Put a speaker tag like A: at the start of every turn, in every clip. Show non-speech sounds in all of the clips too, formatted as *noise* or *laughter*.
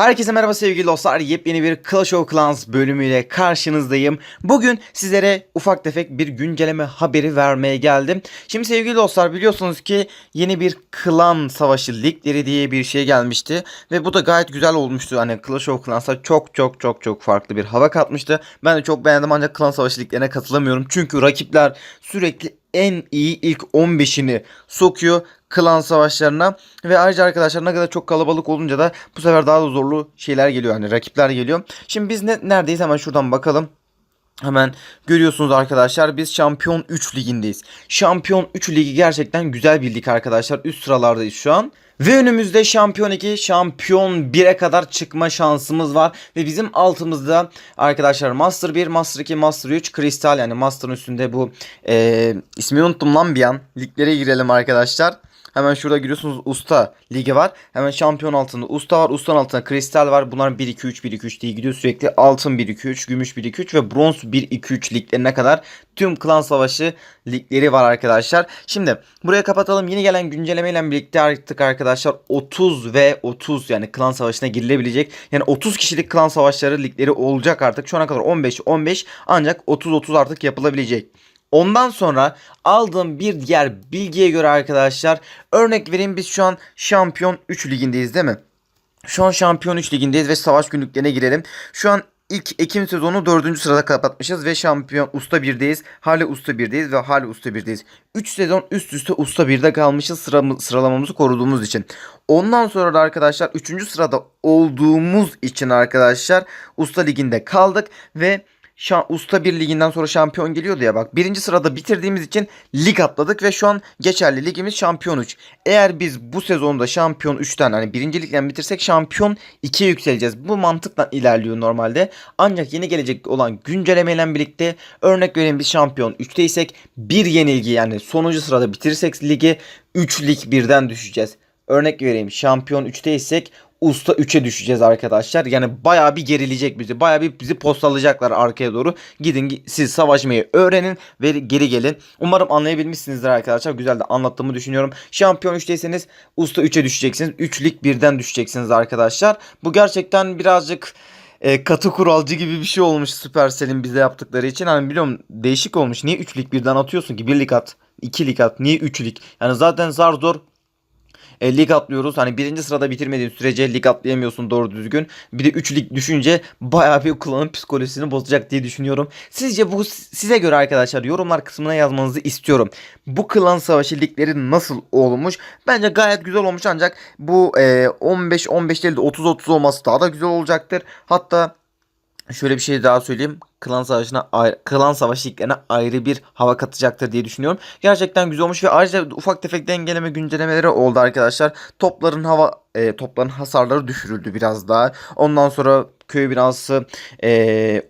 A: Herkese merhaba sevgili dostlar. Yepyeni bir Clash of Clans bölümüyle karşınızdayım. Bugün sizlere ufak tefek bir güncelleme haberi vermeye geldim. Şimdi sevgili dostlar biliyorsunuz ki yeni bir klan savaşı ligleri diye bir şey gelmişti. Ve bu da gayet güzel olmuştu. Hani Clash of Clans'a çok çok çok çok farklı bir hava katmıştı. Ben de çok beğendim ancak klan savaşı liglerine katılamıyorum. Çünkü rakipler sürekli en iyi ilk 15'ini sokuyor klan savaşlarına ve ayrıca arkadaşlar ne kadar çok kalabalık olunca da bu sefer daha da zorlu şeyler geliyor hani rakipler geliyor. Şimdi biz ne, neredeyiz hemen şuradan bakalım. Hemen görüyorsunuz arkadaşlar biz Şampiyon 3 ligindeyiz. Şampiyon 3 ligi gerçekten güzel bir lig arkadaşlar. Üst sıralardayız şu an. Ve önümüzde Şampiyon 2, Şampiyon 1'e kadar çıkma şansımız var. Ve bizim altımızda arkadaşlar Master 1, Master 2, Master 3, Kristal yani Master'ın üstünde bu e, ismini unuttum lan bir an. Liglere girelim arkadaşlar. Hemen şurada görüyorsunuz Usta Ligi var. Hemen şampiyon altında Usta var. Usta'nın altında Kristal var. Bunlar 1-2-3 1-2-3 diye gidiyor sürekli. Altın 1-2-3, Gümüş 1-2-3 ve Bronz 1-2-3 liglerine kadar tüm klan savaşı ligleri var arkadaşlar. Şimdi buraya kapatalım. Yeni gelen güncellemeyle birlikte artık arkadaşlar 30 ve 30 yani klan savaşına girilebilecek. Yani 30 kişilik klan savaşları ligleri olacak artık. Şu ana kadar 15 15 ancak 30 30 artık yapılabilecek. Ondan sonra aldığım bir diğer bilgiye göre arkadaşlar örnek vereyim biz şu an şampiyon 3 ligindeyiz değil mi? Şu an şampiyon 3 ligindeyiz ve savaş günlüklerine girelim. Şu an ilk Ekim sezonu 4. sırada kapatmışız ve şampiyon usta 1'deyiz. Hala usta 1'deyiz ve hala usta 1'deyiz. 3 sezon üst üste usta 1'de kalmışız sıra, sıralamamızı koruduğumuz için. Ondan sonra da arkadaşlar 3. sırada olduğumuz için arkadaşlar usta liginde kaldık ve Şa Usta 1 liginden sonra şampiyon geliyordu ya bak. Birinci sırada bitirdiğimiz için lig atladık ve şu an geçerli ligimiz şampiyon 3. Eğer biz bu sezonda şampiyon 3'ten hani birinci ligden bitirsek şampiyon 2'ye yükseleceğiz. Bu mantıkla ilerliyor normalde. Ancak yeni gelecek olan güncellemeyle birlikte örnek vereyim biz şampiyon 3'teysek bir yenilgi yani sonuncu sırada bitirirsek ligi 3 lig birden düşeceğiz. Örnek vereyim şampiyon 3'teysek usta 3'e düşeceğiz arkadaşlar. Yani bayağı bir gerilecek bizi. Bayağı bir bizi postalayacaklar arkaya doğru. Gidin siz savaşmayı öğrenin ve geri gelin. Umarım anlayabilmişsinizdir arkadaşlar. Güzel de anlattığımı düşünüyorum. Şampiyon 3'teyseniz usta 3'e düşeceksiniz. 3 lig birden düşeceksiniz arkadaşlar. Bu gerçekten birazcık e, katı kuralcı gibi bir şey olmuş Supercell'in bize yaptıkları için. Hani biliyorum değişik olmuş. Niye 3 lig birden atıyorsun ki? 1 lig at. 2 lig at. Niye 3 lig? Yani zaten zar zor e, lig atlıyoruz. Hani birinci sırada bitirmediğin sürece lig atlayamıyorsun doğru düzgün. Bir de 3 lig düşünce bayağı bir klanın psikolojisini bozacak diye düşünüyorum. Sizce bu size göre arkadaşlar yorumlar kısmına yazmanızı istiyorum. Bu klan savaşı ligleri nasıl olmuş? Bence gayet güzel olmuş ancak bu e, 15-15 değil de 30-30 olması daha da güzel olacaktır. Hatta Şöyle bir şey daha söyleyeyim. Klan savaşına klan savaşı liglerine ayrı bir hava katacaktır diye düşünüyorum. Gerçekten güzel olmuş ve ayrıca ufak tefek dengeleme güncellemeleri oldu arkadaşlar. Topların hava e, topların hasarları düşürüldü biraz daha. Ondan sonra köy binası e,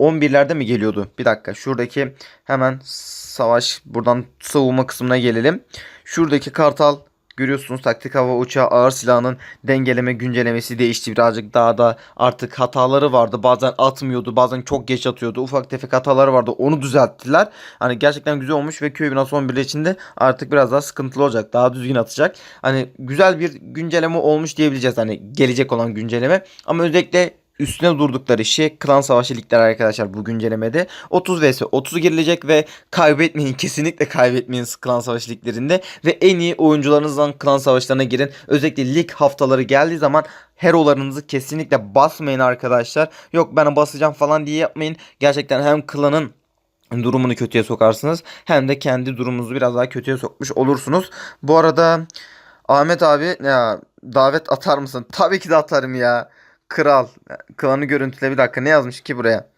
A: 11'lerde mi geliyordu? Bir dakika. Şuradaki hemen savaş buradan savunma kısmına gelelim. Şuradaki kartal Görüyorsunuz taktik hava uçağı ağır silahının dengeleme güncellemesi değişti birazcık daha da artık hataları vardı. Bazen atmıyordu bazen çok geç atıyordu. Ufak tefek hataları vardı onu düzelttiler. Hani gerçekten güzel olmuş ve köy binası 11 içinde artık biraz daha sıkıntılı olacak. Daha düzgün atacak. Hani güzel bir güncelleme olmuş diyebileceğiz. Hani gelecek olan güncelleme. Ama özellikle üstüne durdukları şey klan savaşı ligleri arkadaşlar bu güncellemede. 30 vs 30 girilecek ve kaybetmeyin kesinlikle kaybetmeyin klan savaşı liglerinde ve en iyi oyuncularınızdan klan savaşlarına girin. Özellikle lig haftaları geldiği zaman herolarınızı kesinlikle basmayın arkadaşlar. Yok ben basacağım falan diye yapmayın. Gerçekten hem klanın durumunu kötüye sokarsınız hem de kendi durumunuzu biraz daha kötüye sokmuş olursunuz. Bu arada Ahmet abi ya davet atar mısın? Tabii ki de atarım ya. Kral. Klanı görüntüle bir dakika. Ne yazmış ki buraya?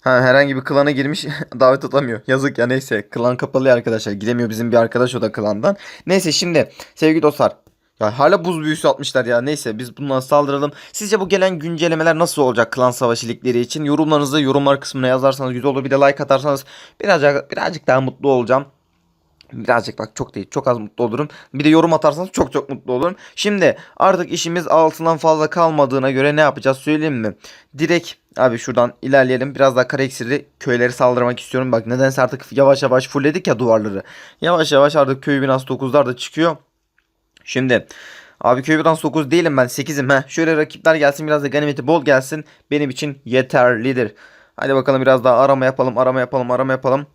A: Ha herhangi bir klana girmiş *laughs* davet atamıyor. Yazık ya neyse. Klan kapalı arkadaşlar. Gidemiyor bizim bir arkadaş o da klandan. Neyse şimdi sevgili dostlar. Ya hala buz büyüsü atmışlar ya. Neyse biz bundan saldıralım. Sizce bu gelen güncellemeler nasıl olacak klan savaşı ligleri için? Yorumlarınızı yorumlar kısmına yazarsanız güzel olur. Bir de like atarsanız birazcık birazcık daha mutlu olacağım. Birazcık bak çok değil çok az mutlu olurum. Bir de yorum atarsanız çok çok mutlu olurum. Şimdi artık işimiz altından fazla kalmadığına göre ne yapacağız söyleyeyim mi? Direkt abi şuradan ilerleyelim. Biraz daha kare eksiri köyleri saldırmak istiyorum. Bak nedense artık yavaş yavaş fullledik ya duvarları. Yavaş yavaş artık köy binası 9'lar da çıkıyor. Şimdi Abi köy biraz 9 değilim ben 8'im ha. Şöyle rakipler gelsin biraz da ganimeti bol gelsin. Benim için yeterlidir. Hadi bakalım biraz daha arama yapalım arama yapalım arama yapalım.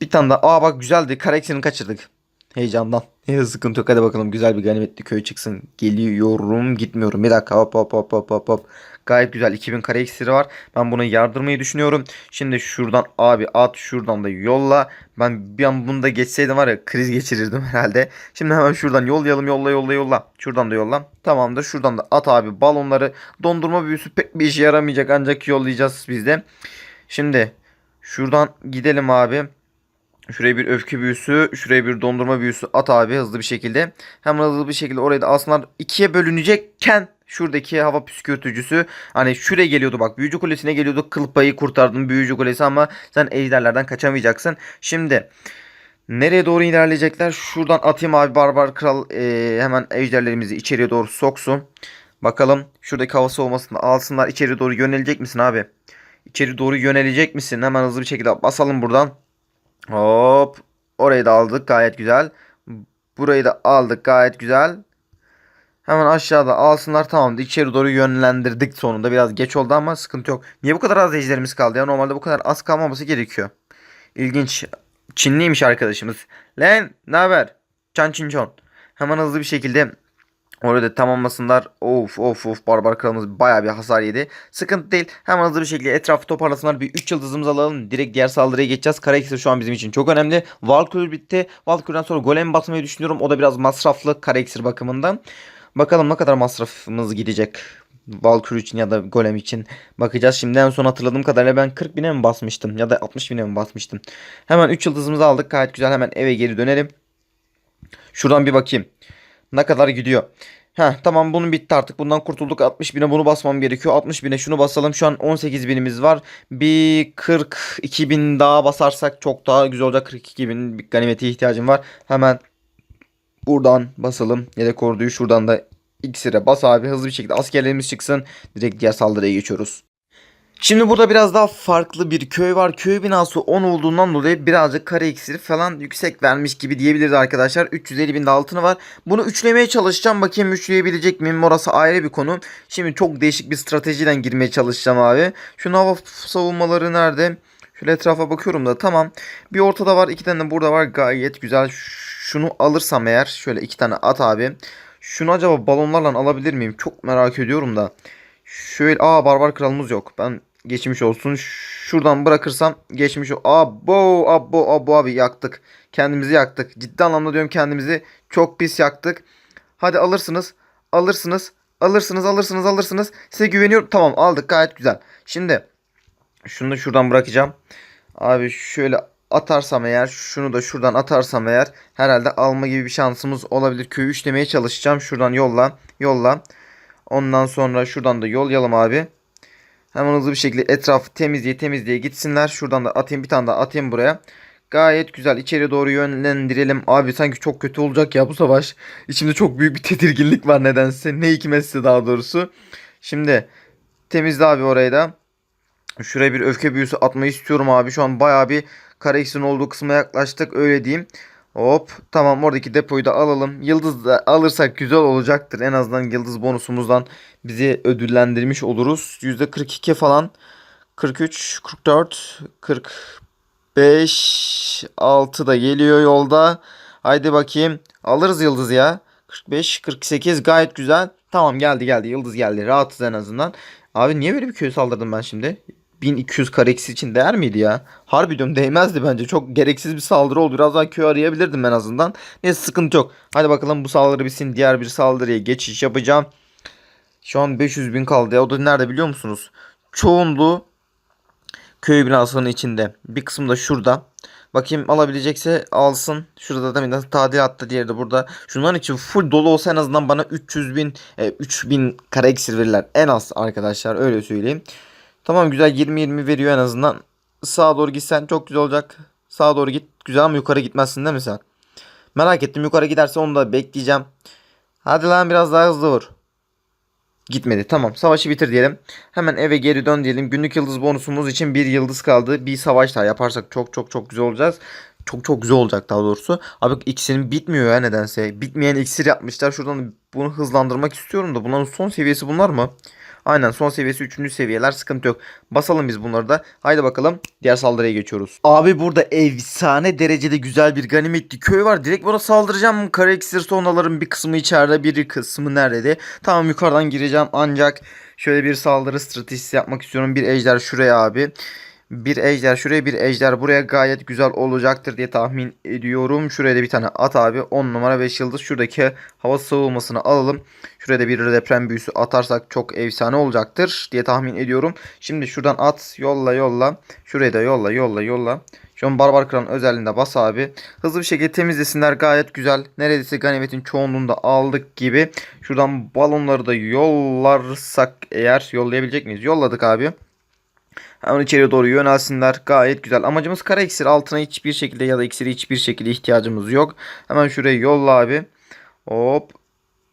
A: Bir tane daha. Aa bak güzeldi. Kareksini kaçırdık. Heyecandan. Neyse sıkıntı yok. Hadi bakalım güzel bir ganimetli köy çıksın. Geliyorum gitmiyorum. Bir dakika hop hop hop hop hop hop. Gayet güzel 2000 kare iksiri var. Ben bunu yardırmayı düşünüyorum. Şimdi şuradan abi at şuradan da yolla. Ben bir an bunu da geçseydim var ya kriz geçirirdim *laughs* herhalde. Şimdi hemen şuradan yollayalım yolla yolla yolla. Şuradan da yolla. Tamamdır şuradan da at abi balonları. Dondurma büyüsü pek bir işe yaramayacak ancak yollayacağız biz de. Şimdi şuradan gidelim abi. Şuraya bir öfke büyüsü, şuraya bir dondurma büyüsü at abi hızlı bir şekilde. Hemen hızlı bir şekilde orayı da alsınlar. ikiye bölünecekken şuradaki hava püskürtücüsü hani şuraya geliyordu bak büyücü kulesine geliyordu kıl payı kurtardın büyücü kulesi ama sen ejderlerden kaçamayacaksın. Şimdi nereye doğru ilerleyecekler? Şuradan atayım abi barbar kral eee, hemen ejderlerimizi içeriye doğru soksun. Bakalım şuradaki hava soğumasını alsınlar içeri doğru yönelecek misin abi? İçeri doğru yönelecek misin? Hemen hızlı bir şekilde basalım buradan. Hop. Orayı da aldık gayet güzel. Burayı da aldık gayet güzel. Hemen aşağıda alsınlar tamamdır. İçeri doğru yönlendirdik sonunda. Biraz geç oldu ama sıkıntı yok. Niye bu kadar az ejderimiz kaldı ya? Normalde bu kadar az kalmaması gerekiyor. İlginç. Çinliymiş arkadaşımız. Lan ne haber? Çan çin çon. Hemen hızlı bir şekilde Orada tamamlasınlar. Of of of barbar kralımız bayağı bir hasar yedi. Sıkıntı değil. Hemen hızlı bir şekilde etrafı toparlasınlar. Bir 3 yıldızımızı alalım. Direkt diğer saldırıya geçeceğiz. Kara iksir şu an bizim için çok önemli. Valkyrie bitti. Valkyrie'den sonra golem basmayı düşünüyorum. O da biraz masraflı kara iksir bakımından. Bakalım ne kadar masrafımız gidecek. Valkyrie için ya da golem için bakacağız. Şimdi en son hatırladığım kadarıyla ben 40 bine mi basmıştım ya da 60 bine mi basmıştım. Hemen 3 yıldızımızı aldık. Gayet güzel. Hemen eve geri dönelim. Şuradan bir bakayım. Ne kadar gidiyor. Heh tamam bunun bitti artık. Bundan kurtulduk. 60 bine bunu basmam gerekiyor. 60 bine şunu basalım. Şu an 18 binimiz var. Bir 42 bin daha basarsak çok daha güzel olacak. 42 bin bir ganimete ihtiyacım var. Hemen buradan basalım. Yedek orduyu şuradan da iksire bas abi. Hızlı bir şekilde askerlerimiz çıksın. Direkt diğer saldırıya geçiyoruz. Şimdi burada biraz daha farklı bir köy var. Köy binası 10 olduğundan dolayı birazcık kare iksiri falan yüksek vermiş gibi diyebiliriz arkadaşlar. 350 bin de altını var. Bunu üçlemeye çalışacağım. Bakayım üçleyebilecek miyim? Orası ayrı bir konu. Şimdi çok değişik bir stratejiden girmeye çalışacağım abi. Şu hava savunmaları nerede? Şöyle etrafa bakıyorum da tamam. Bir ortada var. iki tane de burada var. Gayet güzel. Şunu alırsam eğer. Şöyle iki tane at abi. Şunu acaba balonlarla alabilir miyim? Çok merak ediyorum da. Şöyle aa barbar kralımız yok. Ben geçmiş olsun. Şuradan bırakırsam geçmiş ol. Abo abo abo abi yaktık. Kendimizi yaktık. Ciddi anlamda diyorum kendimizi çok pis yaktık. Hadi alırsınız. Alırsınız. Alırsınız alırsınız alırsınız. Size güveniyorum. Tamam aldık gayet güzel. Şimdi şunu da şuradan bırakacağım. Abi şöyle atarsam eğer şunu da şuradan atarsam eğer herhalde alma gibi bir şansımız olabilir. Köyü üçlemeye çalışacağım. Şuradan yolla. Yolla. Ondan sonra şuradan da yollayalım abi. Hemen hızlı bir şekilde etrafı temizliğe temizliğe gitsinler. Şuradan da atayım bir tane daha atayım buraya. Gayet güzel içeri doğru yönlendirelim. Abi sanki çok kötü olacak ya bu savaş. İçimde çok büyük bir *laughs* tedirginlik var nedense. Ne hikmetse daha doğrusu. Şimdi temizle abi orayı da. Şuraya bir öfke büyüsü atmayı istiyorum abi. Şu an bayağı bir kare iksirin olduğu kısma yaklaştık öyle diyeyim. Hop tamam oradaki depoyu da alalım. Yıldız da alırsak güzel olacaktır. En azından yıldız bonusumuzdan bizi ödüllendirmiş oluruz. %42 falan. 43, 44, 45, 6 da geliyor yolda. Haydi bakayım. Alırız yıldız ya. 45, 48 gayet güzel. Tamam geldi geldi yıldız geldi. Rahatız en azından. Abi niye böyle bir köy saldırdım ben şimdi? 1200 kare eksi için değer miydi ya? Harbi diyorum değmezdi bence. Çok gereksiz bir saldırı oldu. Biraz daha köy arayabilirdim en azından. Neyse sıkıntı yok. Hadi bakalım bu saldırı bitsin. Diğer bir saldırıya geçiş yapacağım. Şu an 500 bin kaldı ya. O da nerede biliyor musunuz? Çoğunluğu köy binasının içinde. Bir kısmı da şurada. Bakayım alabilecekse alsın. Şurada da bir tadilatta diğeri de burada. Şunların için full dolu olsa en azından bana 300 bin, e, 3000 kare iksir verirler. En az arkadaşlar öyle söyleyeyim. Tamam güzel 20-20 veriyor en azından. Sağa doğru gitsen çok güzel olacak. Sağa doğru git. Güzel ama yukarı gitmezsin değil mi sen? Merak ettim yukarı giderse onu da bekleyeceğim. Hadi lan biraz daha hızlı vur. Gitmedi. Tamam. Savaşı bitir diyelim. Hemen eve geri dön diyelim. Günlük yıldız bonusumuz için bir yıldız kaldı. Bir savaş daha yaparsak çok çok çok güzel olacağız. çok çok güzel olacak daha doğrusu. Abi iksirin bitmiyor ya nedense. Bitmeyen iksir yapmışlar. Şuradan bunu hızlandırmak istiyorum da bunların son seviyesi bunlar mı? Aynen son seviyesi 3. seviyeler sıkıntı yok. Basalım biz bunları da. Haydi bakalım diğer saldırıya geçiyoruz. Abi burada efsane derecede güzel bir ganimetli köy var. Direkt buna saldıracağım. Kara iksir sonraların bir kısmı içeride bir kısmı nerede? Tamam yukarıdan gireceğim ancak şöyle bir saldırı stratejisi yapmak istiyorum. Bir ejder şuraya abi. Bir ejder şuraya bir ejder buraya gayet güzel olacaktır diye tahmin ediyorum. Şuraya da bir tane at abi. 10 numara 5 yıldız. Şuradaki hava savunmasını alalım. Şuraya da bir deprem büyüsü atarsak çok efsane olacaktır diye tahmin ediyorum. Şimdi şuradan at yolla yolla. Şuraya da yolla yolla yolla. Şu an barbar kıran özelliğinde bas abi. Hızlı bir şekilde temizlesinler gayet güzel. Neredeyse ganimetin çoğunluğunu da aldık gibi. Şuradan balonları da yollarsak eğer yollayabilecek miyiz? Yolladık abi. Hemen içeri doğru yönelsinler. Gayet güzel. Amacımız kara iksir. Altına hiçbir şekilde ya da iksiri hiçbir şekilde ihtiyacımız yok. Hemen şuraya yolla abi. Hop.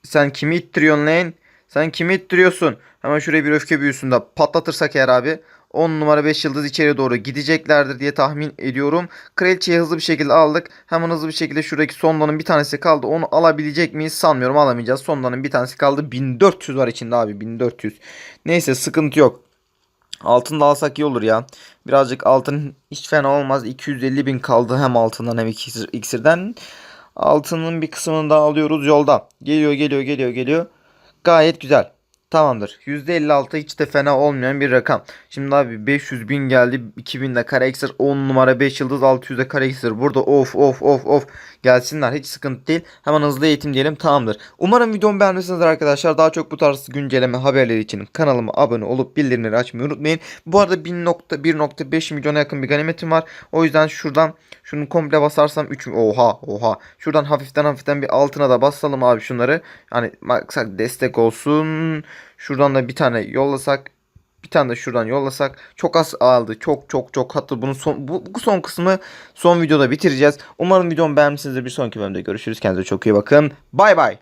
A: Sen kimi ittiriyorsun lan? Sen kimi ittiriyorsun? Hemen şuraya bir öfke büyüsünde patlatırsak eğer abi. 10 numara 5 yıldız içeri doğru gideceklerdir diye tahmin ediyorum. Kraliçeyi hızlı bir şekilde aldık. Hemen hızlı bir şekilde şuradaki sondanın bir tanesi kaldı. Onu alabilecek miyiz? Sanmıyorum alamayacağız. Sondanın bir tanesi kaldı. 1400 var içinde abi 1400. Neyse sıkıntı yok. Altın da alsak iyi olur ya. Birazcık altın hiç fena olmaz. 250 bin kaldı hem altından hem iksir, iksirden. Altının bir kısmını da alıyoruz yolda. Geliyor geliyor geliyor geliyor. Gayet güzel. Tamamdır. %56 hiç de fena olmayan bir rakam. Şimdi abi 500 bin geldi. 2000 de kare iksir. 10 numara 5 yıldız 600 de kare iksir. Burada of of of of. Gelsinler. Hiç sıkıntı değil. Hemen hızlı eğitim diyelim. Tamamdır. Umarım videomu beğenmişsinizdir arkadaşlar. Daha çok bu tarz güncelleme haberleri için kanalıma abone olup bildirimleri açmayı unutmayın. Bu arada 1.1.5 milyona yakın bir ganimetim var. O yüzden şuradan şunu komple basarsam 3 oha oha. Şuradan hafiften hafiften bir altına da basalım abi şunları. Yani maksat destek olsun. Şuradan da bir tane yollasak tane de şuradan yollasak çok az aldı. Çok çok çok hatta bunun son, bu, bu son kısmı son videoda bitireceğiz. Umarım videomu beğenmişsinizdir. Bir sonraki bölümde görüşürüz. Kendinize çok iyi bakın. Bay bay.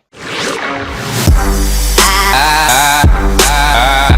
A: Ah, ah, ah,